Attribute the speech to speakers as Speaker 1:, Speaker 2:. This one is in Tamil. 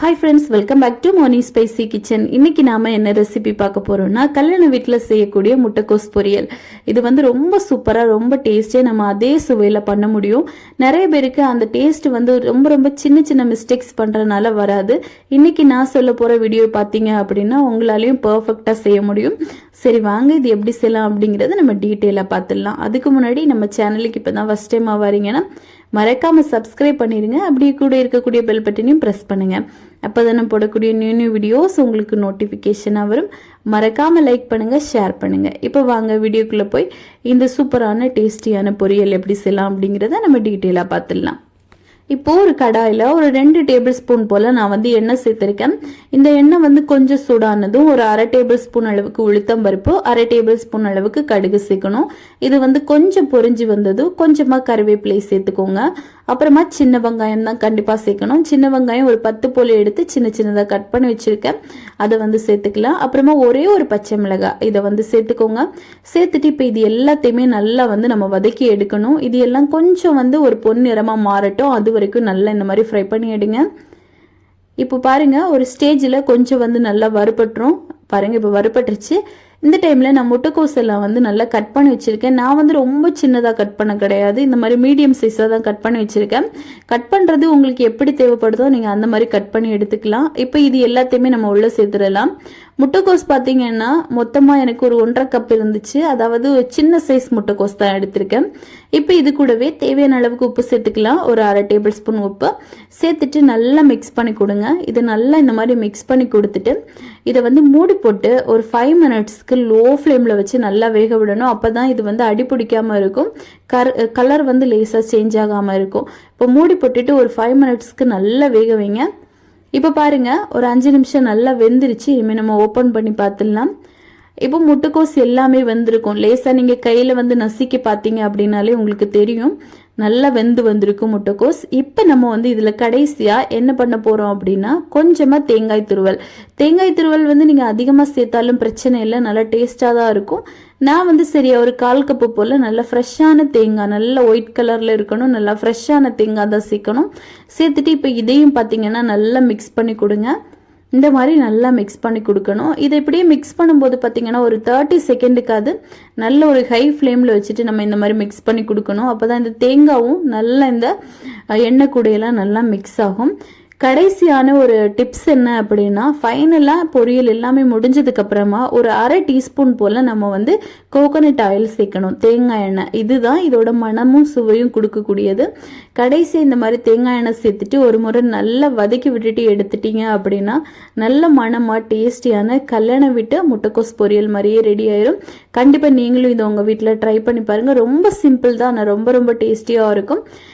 Speaker 1: Hi friends welcome back to Morning Spicy Kitchen இன்னைக்கு நாம என்ன ரெசிபி பார்க்க போறோம்னா கல்யாண வீட்டில் செய்யக்கூடிய முட்டைக்கோஸ் பொரியல். இது வந்து ரொம்ப சூப்பராக ரொம்ப டேஸ்டியாக நம்ம அதே சுவையில் பண்ண முடியும். நிறைய பேருக்கு அந்த டேஸ்ட் வந்து ரொம்ப ரொம்ப சின்ன சின்ன மிஸ்டேக்ஸ் பண்ணுறதுனால வராது. இன்னைக்கு நான் சொல்ல போகிற வீடியோ பார்த்தீங்க அப்படின்னா உங்களாலையும் பர்ஃபெக்டாக செய்ய முடியும். சரி வாங்க இது எப்படி செய்யலாம் அப்படிங்கிறத நம்ம டீட்டெயிலாக பார்த்துடலாம். அதுக்கு முன்னாடி நம்ம சேனலுக்கு இப்போ தான் ஃபஸ்ட் டைமாக வரீங்கன்னா மறக்காம சப்ஸ்கிரைப் பண்ணிடுங்க அப்படியே கூட இருக்கக்கூடிய பெல் பட்டனையும் ப்ரெஸ் பண்ணுங்க. அப்போ தானே போடக்கூடிய நியூ நியூ வீடியோஸ் உங்களுக்கு நோட்டிஃபிகேஷனாக வரும். மறக்காம லைக் பண்ணுங்க ஷேர் பண்ணுங்க. இப்போ வாங்க வீடியோக்குள்ளே போய் இந்த சூப்பரான டேஸ்டியான பொரியல் எப்படி செய்யலாம் அப்படிங்கிறத நம்ம டீட்டெயிலாக பார்த்துடலாம். இப்போ ஒரு கடாயில் ஒரு ரெண்டு டேபிள் ஸ்பூன் போல் நான் வந்து எண்ணெய் சேர்த்துருக்கேன். இந்த எண்ணெய் வந்து கொஞ்சம் சூடானதும் ஒரு அரை டேபிள் ஸ்பூன் அளவுக்கு உளுத்தம் பருப்பு அரை டேபிள் ஸ்பூன் அளவுக்கு கடுகு சேர்க்கணும். இது வந்து கொஞ்சம் பொரிஞ்சு வந்ததும் கொஞ்சமாக கருவேப்பிலை சேர்த்துக்கோங்க. அப்புறமா சின்ன வெங்காயம் தான் கண்டிப்பாக சேர்க்கணும். சின்ன வெங்காயம் ஒரு பத்து போல் எடுத்து சின்ன சின்னதாக கட் பண்ணி வச்சுருக்கேன். அதை வந்து சேர்த்துக்கலாம். அப்புறமா ஒரே ஒரு பச்சை மிளகாய் இதை வந்து சேர்த்துக்கோங்க. சேர்த்துட்டு இப்போ இது எல்லாத்தையுமே நல்லா வந்து நம்ம வதக்கி எடுக்கணும். இது எல்லாம் கொஞ்சம் வந்து ஒரு பொன் நிறமாக மாறட்டும். அது வரைக்கும் நல்லா இந்த மாதிரி ஃப்ரை பண்ணி எடுங்க. இப்போ பாருங்க ஒரு ஸ்டேஜில் கொஞ்சம் வந்து நல்லா வறுபட்டுரும். பாருங்க இப்போ வறுபட்டுருச்சு. இந்த டைமில் நான் முட்டைக்கோஸ் எல்லாம் வந்து நல்லா கட் பண்ணி வச்சுருக்கேன். நான் வந்து ரொம்ப சின்னதாக கட் பண்ண கிடையாது. இந்த மாதிரி மீடியம் சைஸாக தான் கட் பண்ணி வச்சுருக்கேன். கட் பண்ணுறது உங்களுக்கு எப்படி தேவைப்படுதோ நீங்கள் அந்த மாதிரி கட் பண்ணி எடுத்துக்கலாம். இப்போ இது எல்லாத்தையுமே நம்ம உள்ளே சேர்த்துடலாம். முட்டைக்கோஸ் பார்த்தீங்கன்னா மொத்தமாக எனக்கு ஒரு ஒன்றரை கப் இருந்துச்சு. அதாவது ஒரு சின்ன சைஸ் முட்டைக்கோஸ் தான் எடுத்திருக்கேன். இப்போ இது கூடவே தேவையான அளவுக்கு உப்பு சேர்த்துக்கலாம். ஒரு அரை டேபிள் ஸ்பூன் உப்பு. சேர்த்துட்டு நல்லா மிக்ஸ் பண்ணி கொடுங்க. இதை நல்லா இந்த மாதிரி மிக்ஸ் பண்ணி கொடுத்துட்டு இதை வந்து மூடி போட்டு ஒரு ஃபைவ் மினிட்ஸ்க்கு லோ ஃப்ளேமில் வச்சு நல்லா வேக விடணும். அப்போ தான் இது வந்து அடி பிடிக்காமல் இருக்கும். கர் கலர் வந்து லேசாக சேஞ்ச் ஆகாமல் இருக்கும். இப்போ மூடி போட்டுட்டு ஒரு ஃபைவ் மினிட்ஸ்க்கு நல்லா வேக வைங்க. இப்போ பாருங்க ஒரு அஞ்சு நிமிஷம் நல்லா வெந்துருச்சு. இனிமேல் நம்ம ஓப்பன் பண்ணி பார்த்துடலாம். இப்போ முட்டைக்கோஸ் எல்லாமே வெந்திருக்கும். லேசாக நீங்கள் கையில் வந்து நசுக்கி பார்த்தீங்க அப்படின்னாலே உங்களுக்கு தெரியும். நல்லா வெந்து வந்திருக்கும் முட்டைக்கோஸ். இப்போ நம்ம வந்து இதில் கடைசியாக என்ன பண்ண போகிறோம் அப்படின்னா கொஞ்சமாக தேங்காய் துருவல். தேங்காய் துருவல் வந்து நீங்கள் அதிகமாக சேர்த்தாலும் பிரச்சனை இல்லை. நல்லா டேஸ்ட்டாக தான் இருக்கும். நான் வந்து சரியா ஒரு கால் கப்பு போல் நல்லா ஃப்ரெஷ்ஷான தேங்காய் நல்லா ஒயிட் கலரில் இருக்கணும். நல்லா ஃப்ரெஷ்ஷான தேங்காய் தான் சேர்க்கணும். சேர்த்துட்டு இப்போ இதையும் பார்த்தீங்கன்னா நல்லா மிக்ஸ் பண்ணி கொடுங்க. இந்த மாதிரி நல்லா மிக்ஸ் பண்ணி கொடுக்கணும். இதை இப்படியே மிக்ஸ் பண்ணும்போது பார்த்தீங்கன்னா ஒரு தேர்ட்டி செகண்டுக்காவது நல்ல ஒரு ஹை ஃப்ளேமில் வச்சுட்டு நம்ம இந்த மாதிரி மிக்ஸ் பண்ணி கொடுக்கணும். அப்போ தான் இந்த தேங்காவும் நல்லா இந்த எண்ணெய் கூடையெல்லாம் நல்லா மிக்ஸ் ஆகும். கடைசியான ஒரு டிப்ஸ் என்ன அப்படின்னா ஃபைனலாக பொரியல் எல்லாமே முடிஞ்சதுக்கு அப்புறமா ஒரு அரை டீஸ்பூன் போல் நம்ம வந்து கோகோனட் ஆயில் சேர்க்கணும். தேங்காய் எண்ணெய். இதுதான் இதோட மனமும் சுவையும் கொடுக்கக்கூடியது. கடைசி இந்த மாதிரி தேங்காய் எண்ணெய் சேர்த்துட்டு ஒரு முறை நல்லா வதக்கி விட்டுட்டு எடுத்துட்டீங்க அப்படின்னா நல்ல மனமாக டேஸ்டியான கல்யாண விட்டு முட்டைக்கோஸ் பொரியல் மாதிரியே ரெடி ஆயிரும். கண்டிப்பாக நீங்களும் இதை உங்கள் வீட்டில் ட்ரை பண்ணி பாருங்கள் ரொம்ப சிம்பிள் தான். ஆனால் ரொம்ப ரொம்ப டேஸ்டியாக இருக்கும்.